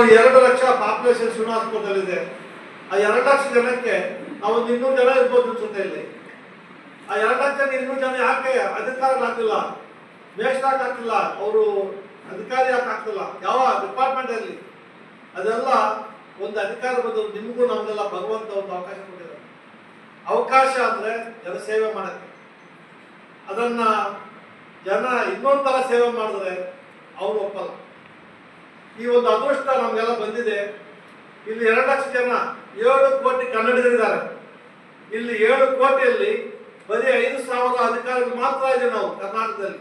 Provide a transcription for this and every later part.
ಎರಡು ಲಕ್ಷ ಪಾಪ್ಯುಲೇಷನ್ ಶ್ರೀನಿವಾಸಪುರದಲ್ಲಿದೆ ಆ ಎರಡು ಲಕ್ಷ ಜನಕ್ಕೆ ನಾವು ಒಂದು ಇನ್ನೂರು ಜನ ಇರ್ಬೋದು ಅನ್ಸುತ್ತೆ ಇಲ್ಲಿ ಆ ಎರಡು ಲಕ್ಷ ಜನ ಇನ್ನೂರು ಜನ ಯಾಕೆ ಅಧಿಕಾರ ಹಾಕಿಲ್ಲ? ವೇಸ್ಟ್ ಹಾಕಿಲ್ಲ. ಅವರು ಅಧಿಕಾರಿ ಯಾಕೆ ಆಗ್ತಿಲ್ಲ ಯಾವ ಡಿಪಾರ್ಟ್ಮೆಂಟ್ ಅಲ್ಲಿ? ಅದೆಲ್ಲ ಒಂದು ಅಧಿಕಾರ ಬಂದು ನಿಮಗೂ ನಮಗೆಲ್ಲ ಭಗವಂತ ಒಂದು ಅವಕಾಶ ಕೊಟ್ಟಿದ್ದಾರೆ. ಅವಕಾಶ ಅಂದ್ರೆ ಜನ ಸೇವೆ ಮಾಡಕ್ಕೆ. ಅದನ್ನ ಜನ ಇನ್ನೊಂದು ಥರ ಸೇವೆ ಮಾಡಿದ್ರೆ ಅವ್ರು ಒಪ್ಪಲ್ಲ. ಈ ಒಂದು ಅದೃಷ್ಟ ನಮಗೆಲ್ಲ ಬಂದಿದೆ. ಇಲ್ಲಿ ಎರಡು ಲಕ್ಷ ಜನ, ಏಳು ಕೋಟಿ ಕನ್ನಡಿಗರಿದ್ದಾರೆ. ಇಲ್ಲಿ ಏಳು ಕೋಟಿಯಲ್ಲಿ ಬರೀ ಐದು ಸಾವಿರ ಅಧಿಕಾರಿಗಳು ಮಾತ್ರ ಇದೆ ನಾವು ಕರ್ನಾಟಕದಲ್ಲಿ.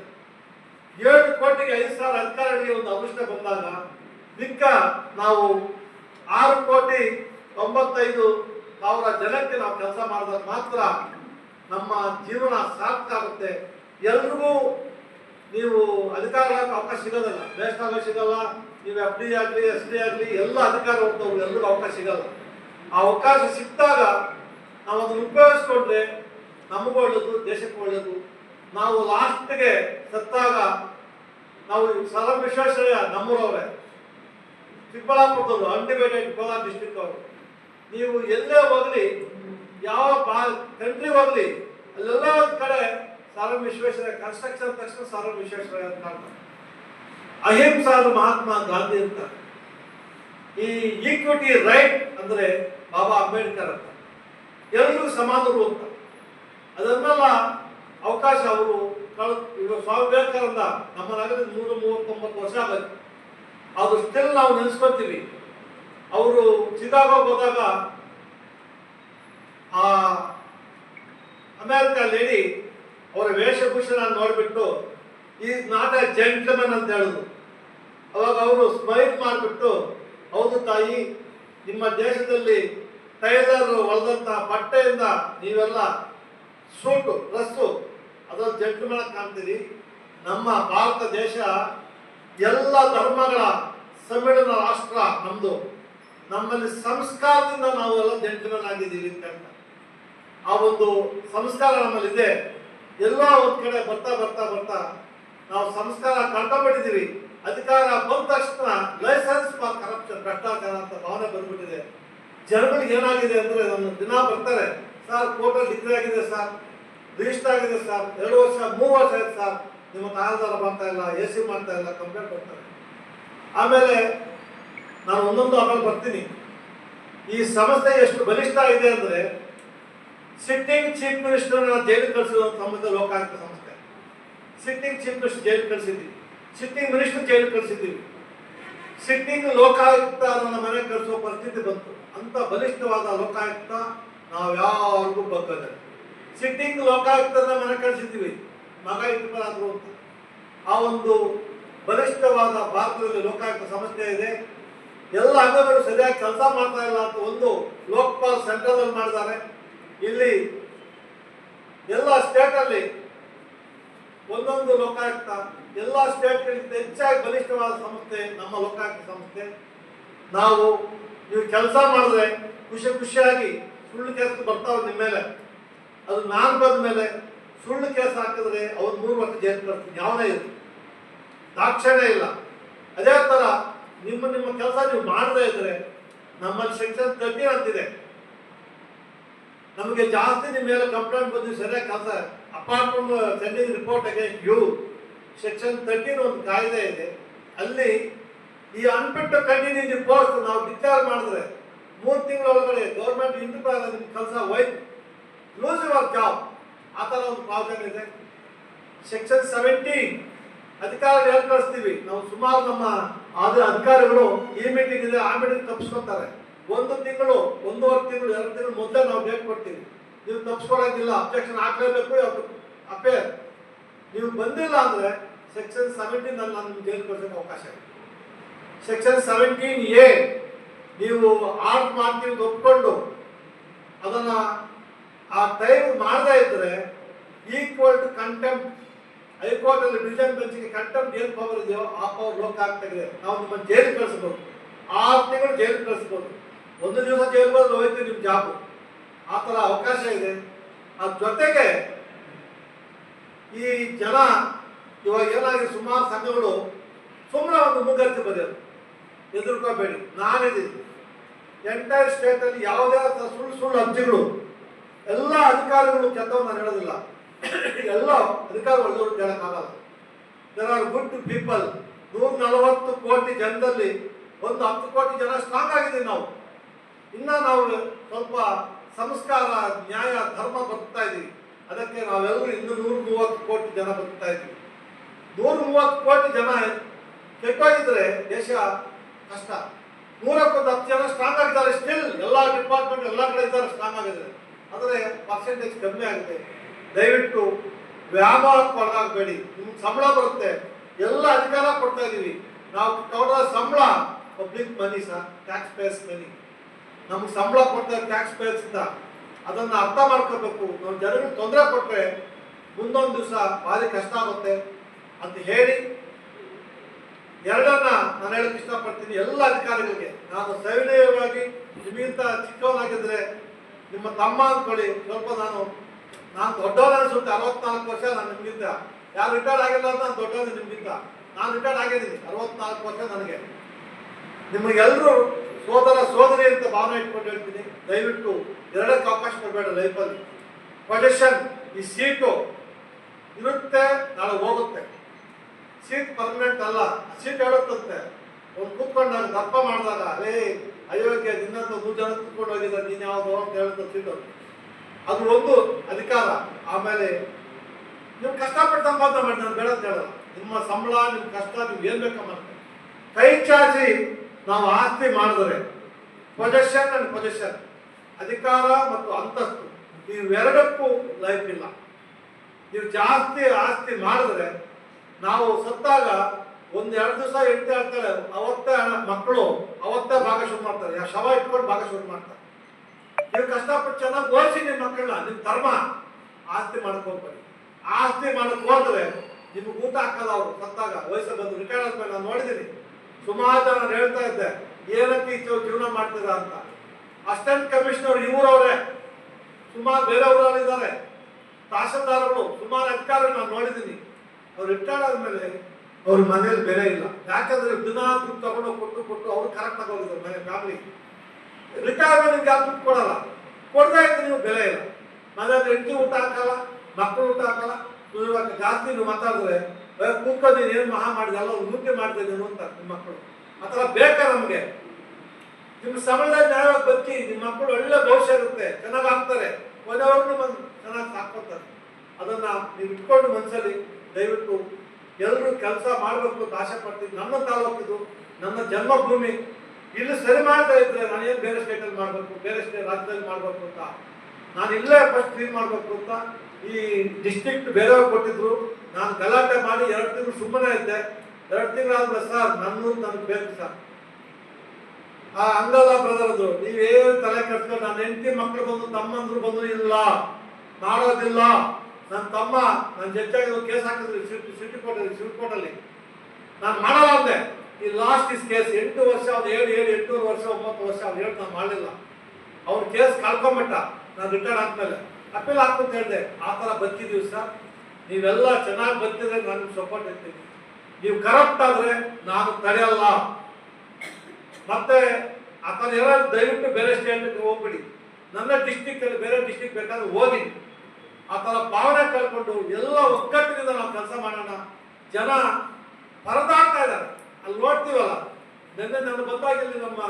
ಏಳು ಕೋಟಿಗೆ ಐದು ಸಾವಿರ ಅಧಿಕಾರಿಗಳಿಗೆ ಒಂದು ಅದೃಷ್ಟ ಬಂದಾಗ ಮಿಕ್ಕ ನಾವು ಆರು ಕೋಟಿ ತೊಂಬತ್ತೈದು ಸಾವಿರ ಜನಕ್ಕೆ ನಾವು ಕೆಲಸ ಮಾಡಿದಾಗ ಮಾತ್ರ ನಮ್ಮ ಜೀವನ ಸಾರ್ಥಕ ಆಗುತ್ತೆ. ಎಲ್ರಿಗೂ ನೀವು ಅಧಿಕಾರ ಅವಕಾಶ ಸಿಗೋದಿಲ್ಲ. ಬೇಸ್ಟ್ ಆಗೋ ಸಿಗಲ್ಲ. ನೀವು ಎಫ್ ಡಿ ಆಗಲಿ ಎಸ್ ಡಿ ಆಗಲಿ ಎಲ್ಲ ಅಧಿಕಾರ ಹೋಗ್ತವ್ರು ಎಲ್ಲರಿಗೂ ಅವಕಾಶ ಸಿಗಲ್ಲ. ಆ ಅವಕಾಶ ಸಿಕ್ಕಾಗ ನಾವು ಅದನ್ನು ಉಪಯೋಗಿಸ್ಕೊಂಡ್ರೆ ನಮಗೂ ಒಳ್ಳೇದು, ದೇಶಕ್ಕೆ ಒಳ್ಳೇದು. ನಾವು ಲಾಸ್ಟ್ಗೆ ಸತ್ತಾಗ ನಾವು ಸರ ವಿಶ್ವೇಶ್ವರಯ್ಯ ನಮ್ಮೂರವ್ರೆ. ಚಿಕ್ಕಬಳ್ಳಾಪುರದವರು ಅನ್ಡಿಬೇಟೆಡ್ ಕೋಲಾರ ಡಿಸ್ಟಿಕ್ ಅವರು. ನೀವು ಎಲ್ಲೇ ಹೋಗಲಿ, ಯಾವ ಕಂಟ್ರಿ ಹೋಗ್ಲಿ, ಅಲ್ಲೆಲ್ಲ ಒಂದು ಕಡೆ ಸಾರ್ವ ವಿಶ್ವೇಶ್ವರಯ್ಯ ಕನ್ಸ್ಟ್ರಕ್ಷನ್ ತಕ್ಷಣ ಸಾರ್ವ ವಿಶ್ವೇಶ್ವರಯ್ಯ ಅಂತ ಕಾಣ್ತಾರೆ. ಅಹಿಂಸಾದ ಮಹಾತ್ಮ ಗಾಂಧಿ ಅಂತ. ಈ ಈಕ್ವಿಟಿ ರೈಟ್ ಅಂದ್ರೆ ಬಾಬಾ ಅಂಬೇಡ್ಕರ್ ಅಂತ. ಎಲ್ಲರೂ ಸಮಾನರು ಅಂತ. ಅದನ್ನೆಲ್ಲ ಅವಕಾಶ ಅವರು ಇವಾಗ ಸ್ವಾಮಿ ವಿವೇಕಾನಂದ ನಮ್ಮ ನಗರದ ನೂರ ಮೂವತ್ತೊಂಬತ್ತು ವರ್ಷ ಆಗುತ್ತೆ ಅದು ಸ್ಟಿಲ್ ನಾವು ನೆನೆಸ್ಕೊತೀವಿ. ಅವರು ಚಿಕಾಗೋಗೆ ಹೋದಾಗ ಆ ಅಮೆರಿಕ ಲೇಡಿ ಅವರ ವೇಷಭೂಷಣ ನೋಡ್ಬಿಟ್ಟು ಈಸ್ ನಾಟ್ ಅ ಜೆಂಟ್ಲ್ಮನ್ ಅಂತ ಹೇಳಿದ್ರು ಅವಾಗ ಅವರು ಸ್ಮೈಲ್ ಮಾಡಿಬಿಟ್ಟು, ಹೌದು ತಾಯಿ, ನಿಮ್ಮ ದೇಶದಲ್ಲಿ ಟೈಲರ್ ಹೊಲದಂತಹ ಬಟ್ಟೆಯಿಂದ ನೀವೆಲ್ಲ ಸೂಟು ಡ್ರೆಸ್ಸು ಅದರ ಜಂಟ್ಲ್ಮನ್ ಕಾಣ್ತೀರಿ. ನಮ್ಮ ಭಾರತ ದೇಶ ಎಲ್ಲ ಧರ್ಮಗಳ ಸಮ್ಮಿಳನ ರಾಷ್ಟ್ರ ನಮ್ದು. ನಮ್ಮಲ್ಲಿ ಸಂಸ್ಕಾರದಿಂದ ನಾವೆಲ್ಲ ಜೆಂಟ್ಲ್ಮನ್ ಆಗಿದ್ದೀವಿ ಅಂತ. ಆ ಒಂದು ಸಂಸ್ಕಾರ ನಮ್ಮಲ್ಲಿದೆ. ಎಲ್ಲ ಒಂದು ಕಡೆ ಬರ್ತಾ ಬರ್ತಾ ಬರ್ತಾ ನಾವು ಸಂಸ್ಕಾರ ಕಳ್ಕೊಂಡ್ಬಿಟ್ಟಿದ್ದೀವಿ. ಅಧಿಕಾರ ಬಂದ ತಕ್ಷಣ ಲೈಸೆನ್ಸ್ ಫಾರ್ ಕರಪ್ಷನ್ ಭ್ರಷ್ಟಾಚಾರ ಅಂತ ಭಾವನೆ ಬಂದ್ಬಿಟ್ಟಿದೆ. ಜನಗಳಿಗೆ ಏನಾಗಿದೆ ಅಂದ್ರೆ ನಮ್ಮ ದಿನ ಬರ್ತಾರೆ, ಸರ್, ಕೋರ್ಟಲ್ಲಿ ಡಿಗ್ರಿ ಆಗಿದೆ ಸರ್ ರಿಜಿಸ್ಟರ್ ಆಗಿದೆ ಸರ್, ಎರಡು ವರ್ಷ, ಮೂರು ವರ್ಷ ಆಯ್ತು ಸರ್ ನಿಮ್ಮ ತಹಸೀಲ್ದಾರ ಮಾಡ್ತಾ ಇಲ್ಲ ಎ ಸಿ ಮಾಡ್ತಾ ಇಲ್ಲ ಕಂಪ್ಲೇಂಟ್ ಕೊಡ್ತಾರೆ. ಆಮೇಲೆ ನಾನು ಒಂದೊಂದು ಆಮೇಲೆ ಬರ್ತೀನಿ. ಈ ಸಮಸ್ಯೆ ಎಷ್ಟು ಬಲಿಷ್ಠ ಇದೆ ಅಂದ್ರೆ ಸಿಟ್ಟಿಂಗ್ ಚೀಫ್ ಮಿನಿಸ್ಟರ್ ಜೈಲಿಗೆ ಕಳಿಸಿದ ಸಮಸ್ಯೆ ಲೋಕಾಯುಕ್ತ ಸಿಟ್ಟಿಂಗ್ ಚೀಫ್ ಮಿನಿಸ್ಟರ್ ಜೈಲಿಗೆ ಕಳಿಸಿದ್ವಿ. ಸಿಟ್ಟಿಂಗ್ ಮಿನಿಸ್ಟರ್ ಜೈಲಿಗೆ ಕಳಿಸಿದ್ದೀವಿ ಸಿಟ್ಟಿಂಗ್ ಲೋಕಾಯುಕ್ತ ನನ್ನ ಮನೆ ಕಳಿಸುವ ಪರಿಸ್ಥಿತಿ ಬಂತು. ಅಂತ ಬಲಿಷ್ಠವಾದ ಲೋಕಾಯುಕ್ತ ನಾವು ಯಾರಿಗೂ ಬರ್ತದೆ ಸಿಟ್ಟಿಂಗ್ ಲೋಕಾಯುಕ್ತನ ಮನೆ ಕಳಿಸಿದ್ದೀವಿ ಮಗ ಇಟ್ಬಾರ್ದು ಅಂತ. ಆ ಒಂದು ಬಲಿಷ್ಠವಾದ ಭಾರತದಲ್ಲಿ ಲೋಕಾಯುಕ್ತ ಸಂಸ್ಥೆ ಇದೆ. ಎಲ್ಲ ಅಂಗಗಳು ಸರಿಯಾಗಿ ಕೆಲಸ ಮಾಡ್ತಾ ಇಲ್ಲ ಅಂತ ಒಂದು ಲೋಕಪಾಲ್ ಸೆಂಟ್ರಲ್ ಅಲ್ಲಿ ಮಾಡಿದ್ದಾರೆ. ಇಲ್ಲಿ ಎಲ್ಲ ಸ್ಟೇಟ್ ಅಲ್ಲಿ ಒಂದೊಂದು ಲೋಕಾಯುಕ್ತ ಎಲ್ಲ ಸ್ಟೇಟ್ಗಳಿಗಿಂತ ಹೆಚ್ಚಾಗಿ ಬಲಿಷ್ಠವಾದ ಸಂಸ್ಥೆ ನಮ್ಮ ಲೋಕಾಯುಕ್ತ ಸಂಸ್ಥೆ. ನಾವು ನೀವು ಕೆಲಸ ಮಾಡಿದ್ರೆ ಖುಷಿ ಖುಷಿಯಾಗಿ ಸುಳ್ಳು ಕೆಲಸ ಬರ್ತಾವೆ ನಿಮ್ಮ ಮೇಲೆ. ಅದು ನಾನು ಬಂದ ಮೇಲೆ ಸುಳ್ಳು ಕೆಲಸ ಹಾಕಿದ್ರೆ ಅವ್ರು ಮೂರು ವರ್ಷ ಜೈಲು ಕಳಿಸ್ತೀನಿ. ಯಾವನೇ ಇಲ್ಲ ದಾಕ್ಷಣ್ಯ ಇಲ್ಲ. ಅದೇ ಥರ ನಿಮ್ಮ ನಿಮ್ಮ ಕೆಲಸ ನೀವು ಮಾಡದೇ ಇದ್ರೆ ನಮ್ಮಲ್ಲಿ ಸೆಕ್ಷನ್ ತರ್ಟಿ ಅಂತಿದೆ. ನಮಗೆ ಜಾಸ್ತಿ ನಿಮ್ಮ ಮೇಲೆ ಕಂಪ್ಲೇಂಟ್ ಬಂದು ಸರಿಯಾಗಿ ಕೆಲಸ apart from sending report against you section thirteen ಒಂದು ಕಾಯ್ದೆ ಇದೆ. ಅಲ್ಲಿ ಈ ಅನ್ಫಿಟ್ ಕಂಟಿನ್ಯೂ ದಿ ಪೋಸ್ಟ್ ನಾವು ಡಿಕ್ಲೇರ್ ಮಾಡಿದ್ರೆ ಮೂರು ತಿಂಗಳ ಒಳಗಡೆ ಗೌರ್ಮೆಂಟ್ ಇಂಟು ನಿಮ್ಮ ಕೆಲಸ ವೈಟ್ ಲೂಸ್ ಯುವರ್ ಜಾಬ್ ಆ ಥರ ಒಂದು ಪ್ರಾಬ್ಲಮ್ ಇದೆ. ಸೆಕ್ಷನ್ ಸೆವೆಂಟೀನ್ ಅಧಿಕಾರಿಗಳು ಹೇಳಿ ಕಳಿಸ್ತೀವಿ. ನಾವು ಸುಮಾರು ನಮ್ಮ ಆದ ಅಧಿಕಾರಿಗಳು ಈ ಮೀಟಿಂಗ್ ಇದೆ. ಆ ಮೀಟಿಂಗ್ ತಪ್ಪಿಸ್ಕೊತಾರೆ ಒಂದು ತಿಂಗಳು, ಒಂದೂವರೆ ತಿಂಗಳು, ಎರಡು ತಿಂಗಳು ಮೊದಲೇ ನಾವು ಡೇಟ್ ಕೊಡ್ತೀವಿ. ನೀವು ತಪ್ಪಿಸ್ಕೊಳ್ಳೋದಿಲ್ಲ ಅಬ್ಜೆಕ್ಷನ್ ಹಾಕಲೇಬೇಕು ಅಪೇರ್ ನೀವು ಬಂದಿಲ್ಲ ಅಂದರೆ ಸೆಕ್ಷನ್ ಸೆವೆಂಟೀನ್ ಅಲ್ಲಿ ನಾನು ನಿಮ್ಗೆ ಜೈಲು ಕಳ್ಸೋಕೆ ಅವಕಾಶ ಇದೆ ಸೆಕ್ಷನ್ ಸೆವೆಂಟೀನ್ ಎ ನೀವು ಆರ್ಟ್ ಮಾಡ್ತೀವಿ ಒಪ್ಕೊಂಡು ಅದನ್ನು ಆ ಟೈಮ್ ಮಾಡದೇ ಇದ್ದರೆ equal to contempt high court ಅಲ್ಲಿ ಡಿವಿಷನ್ ಬೆಂಚ್ಗೆ ಕಂಟೆಂಪ್ಟ್ ಏನು ಪವರ್ ಇದೆಯೋ ಆ ಪವರ್ ಲೋಕ ಆಗ್ತಾಗಿದೆ ನಾವು ನಿಮ್ಮ ಜೈಲು ಕಳಿಸ್ಬೋದು. ಆರು ತಿಂಗಳು ಜೈಲು ಕಳಿಸ್ಬೋದು. ಒಂದು ದಿವಸ ಜೈಲು ಹೋದ್ರೆ ಹೋಯ್ತು ನಿಮ್ಮ ಜಾಬ್ ಆ ಥರ ಅವಕಾಶ ಇದೆ. ಅದ್ರ ಜೊತೆಗೆ ಈ ಜನ ಇವಾಗ ಏನಾಗಿದೆ ಸುಮಾರು ಸಂಘಗಳು ಸುಮ್ಮನೆ ಒಂದು ಮುಗ್ಗರ್ತಿ ಬರೆಯೋದು ಎದುರ್ಕೋಬೇಡಿ. ನಾನಿದ್ದೀನಿ ಎಂಟೈರ್ ಸ್ಟೇಟಲ್ಲಿ ಯಾವುದೇ ಸುಳ್ಳು ಸುಳ್ಳು ಅರ್ಜಿಗಳು ಎಲ್ಲ ಅಧಿಕಾರಿಗಳು ಕೆಟ್ಟವು ನಾನು ಹೇಳೋದಿಲ್ಲ. ಎಲ್ಲ ಅಧಿಕಾರಿಗಳು ಒಳ್ಳೆಯವರು ಕೇಳಕ್ಕಾಗಲ್ಲ ದರ್ ಆರ್ ಗುಡ್ ಪೀಪಲ್ ನೂರ ನಲವತ್ತು ಕೋಟಿ ಜನದಲ್ಲಿ ಒಂದು ಹತ್ತು ಕೋಟಿ ಜನ ಸ್ಟ್ರಾಂಗ್ ಆಗಿದ್ದೀವಿ ನಾವು. ಇನ್ನ ನಾವು ಸ್ವಲ್ಪ ಸಂಸ್ಕಾರ, ನ್ಯಾಯ, ಧರ್ಮ ಬರ್ತಾ ಇದ್ದೀವಿ. ಅದಕ್ಕೆ ನಾವೆಲ್ಲರೂ ಇನ್ನು ನೂರ ಮೂವತ್ತು ಕೋಟಿ ಜನ ಬರ್ತಾ ಇದ್ದೀವಿ. ನೂರ ಮೂವತ್ತು ಕೋಟಿ ಜನ ಕೆಟ್ಟೋಗಿದ್ರೆ ದೇಶ ಕಷ್ಟ. ನೂರಕ್ಕೊಂದು ಹತ್ತು ಜನ ಸ್ಟ್ರಾಂಗ್ ಆಗಿದ್ದಾರೆ ಸ್ಟಿಲ್ ಎಲ್ಲ ಡಿಪಾರ್ಟ್ಮೆಂಟ್ ಎಲ್ಲ ಕಡೆ ಇದ್ದಾರೆ ಸ್ಟ್ರಾಂಗ್ ಆಗಿದ್ದಾರೆ. ಆದರೆ ಪರ್ಸೆಂಟೇಜ್ ಕಮ್ಮಿ ಆಗಿದೆ. ದಯವಿಟ್ಟು ವ್ಯಾಪಾರಕ್ಕೆ ಒಳಗಾಗಬೇಡಿ. ನಿಮ್ಗೆ ಸಂಬಳ ಬರುತ್ತೆ. ಎಲ್ಲ ಅಧಿಕಾರ ಕೊಡ್ತಾ ಇದೀವಿ ನಾವು ಕೊಡೋ ಸಂಬಳ public money sir taxpayers money ನಮ್ಗೆ ಸಂಬಳ ಕೊಡ್ತಾರೆ ಟ್ಯಾಕ್ಸ್ ಪೇಯರ್ಸ್ ಇಂದ. ಅದನ್ನ ಅರ್ಥ ಮಾಡ್ಕೋಬೇಕು. ನಾವು ಜನರಿಗೆ ತೊಂದರೆ ಕೊಟ್ರೆ ಮುಂದೊಂದು ದಿವಸ ಭಾರಿ ಕಷ್ಟ ಆಗುತ್ತೆ ಅಂತ ಹೇಳಿ ಎರಡನ್ನ ನಾನು ಹೇಳಕ್ ಇಷ್ಟಪಡ್ತೀನಿ ಎಲ್ಲ ಅಧಿಕಾರಿಗಳಿಗೆ. ನಾನು ಸವಿನಯವಾಗಿ ನಿಮಗಿಂತ ಚಿಕ್ಕವನಾಗಿದ್ರೆ ನಿಮ್ಮ ತಮ್ಮ ಅಂದ್ಕೊಳ್ಳಿ. ಸ್ವಲ್ಪ ನಾನು ನಾನು ದೊಡ್ಡವನ ಅನಿಸುತ್ತೆ. ಅರವತ್ನಾಲ್ಕು ವರ್ಷ ನಾನು ನಿಮ್ಗಿಂತ. ಯಾರು ರಿಟೈರ್ಡ್ ಆಗಿಲ್ಲ ಅಂತ ನಾನು ದೊಡ್ಡವನು ನಿಮಗಿಂತ. ನಾನು ರಿಟೈರ್ಡ್ ಆಗಿದ್ದೀನಿ. ಅರವತ್ನಾಲ್ಕು ವರ್ಷ ನನಗೆ. ನಿಮಗೆಲ್ಲರೂ ಸೋದರ ಸೋದರಿ ಅಂತ ಭಾವನೆ ಇಟ್ಕೊಂಡು ಹೇಳ್ತೀನಿ. ದಯವಿಟ್ಟು ಎರಡಕ್ಕೆ ಅವಕಾಶ ಕೊಡಬೇಡ ಲೈಫಲ್ಲಿ. ಪೊಸಿಷನ್ ಈ ಸೀಟು ಇರುತ್ತೆ, ನಾಳೆ ಹೋಗುತ್ತೆ. ಸೀಟ್ ಪರ್ಮನೆಂಟ್ ಅಲ್ಲ. ಸೀಟ್ ಹೇಳುತ್ತಂತೆ. ಒಂದು ಕೂತ್ಕೊಂಡು ನಾನು ದಪ್ಪ ಮಾಡಿದಾಗ ಅರೇ ಅಯೋಗ್ಯ ನಿನ್ನಂತ ಮೂರು ಜನ ಕೂತ್ಕೊಂಡು ಹೋಗಿದ್ದಾರೆ, ನೀನು ಯಾವುದು? ಅಂತ ಹೇಳ್ತಾರೆ ಸೀಟು ಅದು ಒಂದು ಅಧಿಕಾರ. ಆಮೇಲೆ ನೀವು ಕಷ್ಟಪಟ್ಟು ಸಂಪಾದನೆ ಮಾಡಿ, ನಾನು ಬೇಡ ಅಂತ ಹೇಳಲ್ಲ. ನಿಮ್ಮ ಸಂಬಳ, ನಿಮ್ಮ ಕಷ್ಟ, ನೀವು ಏನ್ ಬೇಕಮ್ಮ ಕೈ ಚಾಚಿ ನಾವು ಆಸ್ತಿ ಮಾಡಿದ್ರೆ ಪೊಜೆಷನ್ ಅಂಡ್ ಪೊಜೆಷನ್ ಅಧಿಕಾರ ಮತ್ತು ಅಂತಸ್ತು, ಇವೆರಡಕ್ಕೂ ಲೈಫ್ ಇಲ್ಲ. ನೀವು ಜಾಸ್ತಿ ಆಸ್ತಿ ಮಾಡಿದ್ರೆ ನಾವು ಸತ್ತಾಗ ಒಂದು ಎರಡು ದಿವಸ ಎಂಟು ಹೇಳ್ತಾರೆ ಅವತ್ತೇ ಮಕ್ಕಳು ಅವತ್ತೇ ಭಾಗ ಶುರು ಮಾಡ್ತಾರೆ ಯಾ ಶವ ಇಟ್ಕೊಂಡು ಭಾಗ ಶುರು ಮಾಡ್ತಾರೆ. ನೀವು ಕಷ್ಟಪಟ್ಟು ಚೆನ್ನಾಗಿ ಓದಿಸಿ ನಿಮ್ಮ ಮಕ್ಕಳನ್ನ, ನಿಮ್ಮ ಧರ್ಮ ಆಸ್ತಿ ಮಾಡ್ಕೊಂಡ್ಬರಿ ಆಸ್ತಿ ಮಾಡಕ್ ಹೋದ್ರೆ ನಿಮ್ಗೆ ಊಟ ಹಾಕಲ್ಲ ಅವರು, ಸತ್ತಾಗ ವಯಸ್ಸು ಬಂದು ರಿಟೈರ್ಡ್ ಆದ್ಮೇಲೆ ನಾನು ನೋಡಿದ್ದೀನಿ ಸುಮಾರು ಜನ ಹೇಳ್ತಾ ಇದ್ದೆ ಏನಕ್ಕೆ ಈ ಜೀವನ ಮಾಡ್ತೀರಾ ಅಂತ. ಅಸ್ಟೆಂಟ್ ಕಮಿಷನರ್ ಇವರವರೇ ಸುಮಾರು ಬೇರೆಯವರಿದ್ದಾರೆ ತಹಸೀಲ್ದಾರ್ಗಳು ಸುಮಾರು ಅಧಿಕಾರ ನಾನು ನೋಡಿದ್ದೀನಿ. ಅವ್ರು ರಿಟೈರ್ ಆದ್ಮೇಲೆ ಅವ್ರ ಮನೇಲಿ ಬೆಲೆ ಇಲ್ಲ. ಯಾಕಂದ್ರೆ ದಿನ ದುಡ್ಡು ತಗೊಂಡು ಕೊಟ್ಟು ಕೊಟ್ಟು ಅವ್ರು ಕರೆಕ್ಟ್ ಹೋಗಿದ್ದಾರೆ ಮನೆ ಫ್ಯಾಮಿಲಿ ರಿಟೈರ್ಮೆಂಟ್ ಯಾರು ದುಡ್ಡು ಕೊಡಲ್ಲ. ಕೊಡ್ತಾ ಇದ್ರೆ ನೀವು ಬೆಲೆ ಇಲ್ಲ. ಮನೇಲಿ ಹೆಂಡತಿ ಊಟ ಹಾಕಲ್ಲ ಮಕ್ಕಳು ಊಟ ಹಾಕಲ್ಲ. ನೀವು ಜಾಸ್ತಿ ನೀವು ಮಾತಾಡಿದ್ರೆ "ಏ, ಕೂತ್ಕೊ ನೀನು ಏನು ಮಹಾ ಮಾಡಿದೆ ಅಲ್ಲ ನೂಕೆ ಮಾಡ್ತಾ ಇದ್ದೀನಿ ಅಂತ ನಿಮ್ಮ ಮಕ್ಕಳು. ಆ ಥರ ಬೇಕಾ ನಮಗೆ? ನಿಮ್ಮ ಸಮಯದಲ್ಲಿ ನ್ಯಾಯವಾಗಿ ಬದುಕಿ ನಿಮ್ಮ ಮಕ್ಕಳು ಒಳ್ಳೆ ಭವಿಷ್ಯ ಇರುತ್ತೆ ಚೆನ್ನಾಗಿ ಆಗ್ತಾರೆ. ಕೊನೆಯವ್ರನ್ನೂ ಬಂದು ಚೆನ್ನಾಗಿ ಸಾಕ್ಕೊತಾರೆ. ಅದನ್ನ ನೀವು ಇಟ್ಕೊಂಡು ಮನಸ್ಸಲ್ಲಿ ದಯವಿಟ್ಟು ಎಲ್ಲರೂ ಕೆಲಸ ಮಾಡಬೇಕು ಅಂತ ಆಸೆ ಪಡ್ತೀವಿ ನನ್ನ ತಾಲೂಕಿದು ನನ್ನ ಜನ್ಮಭೂಮಿ. ಇಲ್ಲಿ ಸರಿ ಮಾಡ್ತಾ ಇದ್ರೆ ನಾನು ಏನು ಬೇರೆ ಸ್ಟೇಟಲ್ಲಿ ಮಾಡಬೇಕು ಬೇರೆ ಸ್ಟೇಟ್ ರಾಜ್ಯದಲ್ಲಿ ಮಾಡಬೇಕು ಅಂತ. ನಾನು ಇಲ್ಲೇ ಫಸ್ಟ್ ಕ್ಲೀನ್ ಮಾಡಬೇಕು ಅಂತ ಈ ಡಿಸ್ಟ್ರಿಕ್ಟ್ ಬೇರೆಯವ್ರು ಕೊಟ್ಟಿದ್ರು, ನಾನು ಗಲಾಟೆ ಮಾಡಿ ಎರಡು ತಿಂಗಳು ಸುಮ್ಮನೆ ಇದ್ದೆ. ಎರಡು ತಿಂಗಳಾದ್ಮೇಲೆ ಸರ್, ನನ್ನ ನನಗೆ ಬೇಕು ಸರ್. ಆ ಅಂಗಲ್ಲ ಬ್ರದರ್ದು ನೀವೇನು ತಲೆ ಕಟ್ಕೊಂಡು ನನ್ನ ಹೆಂಡತಿ ಮಕ್ಕಳು ಬಂದು ತಮ್ಮಂದ್ರು ಬಂದು ಇಲ್ಲ, ಮಾಡೋದಿಲ್ಲ. ನನ್ನ ತಮ್ಮ ನನ್ನ ಜೊತೆಗೆ ಕೇಸ್ ಹಾಕಿದ್ರು ಸಿಟಿ ಸಿಟಿ ಕೋರ್ಟಲ್ಲಿ ಸಿಟಿ ಕೋರ್ಟಲ್ಲಿ ನಾನು ಮಾಡಲ್ಲ ಅಂದೆ ಈ ಲಾಸ್ಟ್ ಇಸ್ ಕೇಸ್ ಎಂಟು ವರ್ಷ ಅವ್ನು ಏಳು ಏಳು ಎಂಟೂರು ವರ್ಷ, ಒಂಬತ್ತು ವರ್ಷ ಅವ್ನು ಹೇಳಿ ನಾನು ಮಾಡಲಿಲ್ಲ. ಅವ್ರ ಕೇಸ್ ಕಳ್ಕೊಂಬಿಟ್ಟ. ನಾನು ರಿಟೈರ್ಡ್ ಆದ್ಮೇಲೆ. ಅಪೀಲ್ ಅಂತ ಹೇಳಿದೆ ಆ ಥರ ಬತ್ತಿದ್ದೀವಿ ಸರ್. ನೀವೆಲ್ಲ ಚೆನ್ನಾಗಿ ಬತ್ತಿದ್ರೆ ನಾನು ಸಪೋರ್ಟ್ ಇರ್ತೀನಿ. ನೀವು ಕರಪ್ಟ್ ಆದರೆ ನಾನು ತಡೆಯಲ್ಲ. ಮತ್ತೆ ಆ ಥರ ಏನಾದ್ರು ದಯವಿಟ್ಟು ಬೇರೆ ಸ್ಟೇಟ್ಗೆ ಹೋಗ್ಬಿಡಿ. ನನ್ನ ಡಿಸ್ಟಿಕ್ ಅಲ್ಲಿ ಬೇರೆ ಡಿಸ್ಟಿಕ್ ಬೇಕಾದ್ರೆ ಹೋಗಿ. ಆ ಥರ ಭಾವನೆ ಕಳ್ಕೊಂಡು ಎಲ್ಲ ಒಗ್ಗಟ್ಟಿನಿಂದ ನಾವು ಕೆಲಸ ಮಾಡೋಣ. ಜನ ಪರದಾಡ್ತಾ ಇದ್ದಾರೆ. ಅಲ್ಲಿ ನೋಡ್ತೀವಲ್ಲ, ನಿನ್ನೆ ನನ್ನ ಬಂದಾಗಿಲ್ಲಿ ನಮ್ಮ